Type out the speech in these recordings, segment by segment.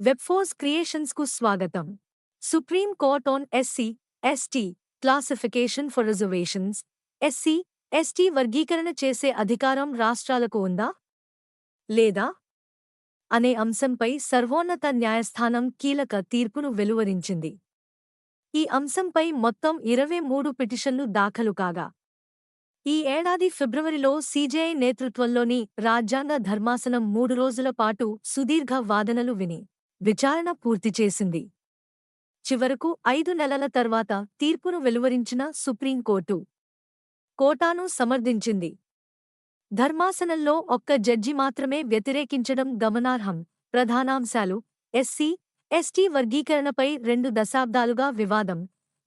వెబ్ఫోర్స్ క్రియేషన్స్కు స్వాగతం. Supreme court on SC ST classification for reservations SC ST వర్గీకరణ చేసే అధికారం రాష్ట్రాలకు ఉందా? లేదా? అనే అంశంపై సర్వోన్నత న్యాయస్థానం కీలక తీర్పును వెలువరించింది. ఈ అంశంపై మొత్తం ఇరవై మూడు పిటిషన్లు దాఖలు కాగా ఈ ఏడాది ఫిబ్రవరిలో సీజేఐ నేతృత్వంలోని రాజ్యాంగ ధర్మాసనం మూడు రోజుల పాటు సుదీర్ఘ వాదనలు విని విచారణ పూర్తి చేసింది. చివరకు ఐదు నెలల తర్వాత తీర్పును వెలువరించిన సుప్రీంకోర్టు కోటాను సమర్థించింది. ధర్మాసనంలో ఒక్క జడ్జి మాత్రమే వ్యతిరేకించడం గమనార్హం. ప్రధానాంశాలు ఎస్సీ ఎస్టీ వర్గీకరణపై రెండు దశాబ్దాలుగా వివాదం.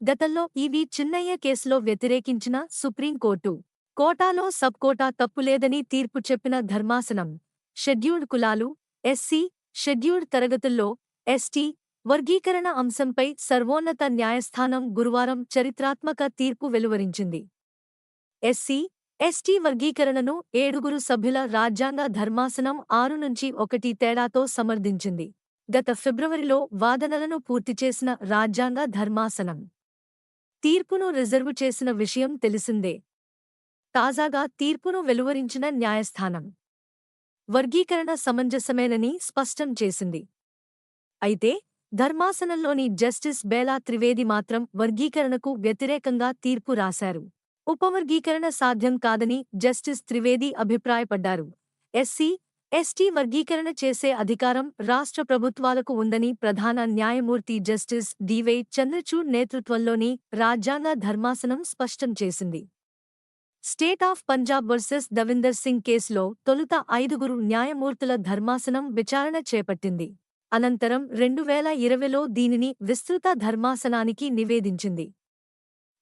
గతంలో ఇవి చిన్నయ్య కేసులో వ్యతిరేకించిన సుప్రీంకోర్టు కోటాలో సబ్ కోటా తప్పులేదని తీర్పు చెప్పిన ధర్మాసనం. షెడ్యూల్డ్ కులాలు ఎస్సీ షెడ్యూల్డ్ తరగతుల్లో ఎస్టీ వర్గీకరణ అంశంపై సర్వోన్నత న్యాయస్థానం గురువారం చరిత్రాత్మక తీర్పు వెలువరించింది. ఎస్సీ ఎస్టీ వర్గీకరణను ఏడుగురు సభ్యుల రాజ్యాంగ ధర్మాసనం ఆరు నుంచి ఒకటి తేడాతో సమర్థించింది. గత ఫిబ్రవరిలో వాదనలను పూర్తి చేసిన రాజ్యాంగ ధర్మాసనం. తీర్పును రిజర్వు చేసిన విషయం తెలిసిందే. తాజాగా తీర్పును వెలువరించిన న్యాయస్థానం. వర్గీకరణ సమంజసమేనని స్పష్టం చేసింది. అయితే ధర్మాసనంలోని జస్టిస్ బేలా త్రివేది మాత్రం వర్గీకరణకు వ్యతిరేకంగా తీర్పు రాశారు. ఉపవర్గీకరణ సాధ్యం కాదని జస్టిస్ త్రివేది అభిప్రాయపడ్డారు. ఎస్సీ ఎస్టీ వర్గీకరణ చేసే అధికారం రాష్ట్ర ప్రభుత్వాలకు ఉందని ప్రధాన న్యాయమూర్తి జస్టిస్ డివై చంద్రచూడ్ నేతృత్వంలోని రాజ్యాంగ ధర్మాసనం స్పష్టం చేసింది. State of Punjab versus Davinder Singh కేసులో తొలుత ఐదుగురు న్యాయమూర్తుల ధర్మాసనం విచారణ చేపట్టింది. అనంతరం రెండు వేల ఇరవైలో దీనిని విస్తృత ధర్మాసనానికి నివేదించింది.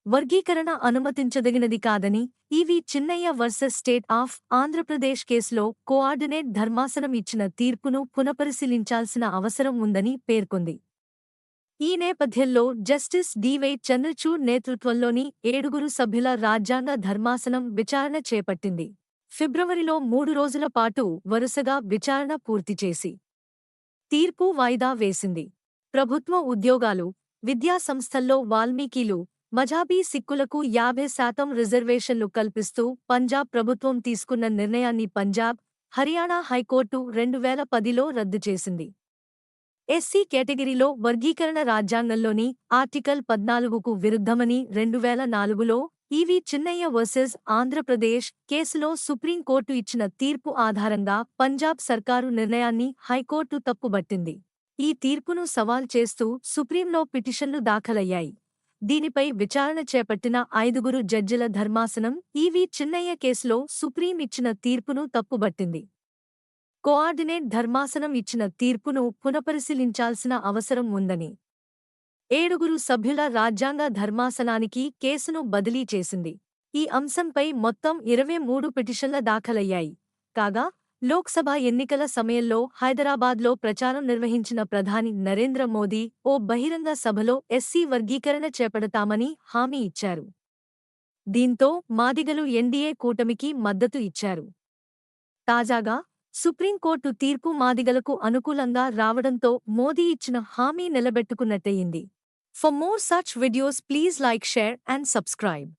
వర్గీకరణ అనుమతించదగినది కాదని E V Chinnaiah versus state of Andhra Pradesh కేసులో కోఆర్డినేట్ ధర్మాసనం ఇచ్చిన తీర్పును పునపరిశీలించాల్సిన అవసరం ఉందని పేర్కొంది. ఈ నేపథ్యంలో జస్టిస్ డివై చంద్రచూడ్ నేతృత్వంలోని ఏడుగురు సభ్యుల రాజ్యాంగ ధర్మాసనం విచారణ చేపట్టింది. ఫిబ్రవరిలో మూడు రోజుల పాటు వరుసగా విచారణ పూర్తి చేసి తీర్పు వాయిదా వేసింది. ప్రభుత్వ ఉద్యోగాలు విద్యా సంస్థల్లో వాల్మీకీలు మజాబీ సిక్కులకు యాభై శాతం రిజర్వేషన్లు కల్పిస్తూ పంజాబ్ ప్రభుత్వం తీసుకున్న నిర్ణయాన్ని పంజాబ్ హర్యానా హైకోర్టు రెండు వేల పదిలో రద్దు చేసింది. ఎస్సీ కేటగిరీలో వర్గీకరణ రాజ్యాంగంలోని ఆర్టికల్ పద్నాలుగుకు విరుద్ధమని రెండు వేల నాలుగులో ఈవి చిన్నయ్య వర్సెస్ ఆంధ్రప్రదేశ్ కేసులో సుప్రీంకోర్టు ఇచ్చిన తీర్పు ఆధారంగా పంజాబ్ సర్కారు నిర్ణయాన్ని హైకోర్టు తప్పుబట్టింది. ఈ తీర్పును సవాల్ చేస్తూ సుప్రీంలో పిటిషన్లు దాఖలయ్యాయి. దీనిపై విచారణ చేపట్టిన ఐదుగురు జడ్జిల ధర్మాసనం ఈవి చిన్నయ్య కేసులో సుప్రీం ఇచ్చిన తీర్పును తప్పుబట్టింది. కోఆర్డినేట్ ధర్మాసనం ఇచ్చిన తీర్పును పునఃపరిశీలించాల్సిన అవసరం ఉందని. ఏడుగురు సభ్యుల రాజ్యాంగ ధర్మాసనానికి కేసును బదిలీ చేసింది. ఈ అంశంపై మొత్తం ఇరవై మూడు పిటిషన్ల దాఖలయ్యాయి. కాగా లోక్సభ ఎన్నికల సమయంలో హైదరాబాద్లో ప్రచారం నిర్వహించిన ప్రధాని నరేంద్ర మోదీ ఓ బహిరంగ సభలో ఎస్సీ వర్గీకరణ చేపడతామని హామీ ఇచ్చారు. దీంతో మాదిగలు ఎన్డీఏ కూటమికి మద్దతు ఇచ్చారు. తాజాగా సుప్రీంకోర్టు తీర్పు మాదిగలకు అనుకూలంగా రావడంతో మోదీ ఇచ్చిన హామీ నిలబెట్టుకున్నట్టయింది. For more such videos please like share and subscribe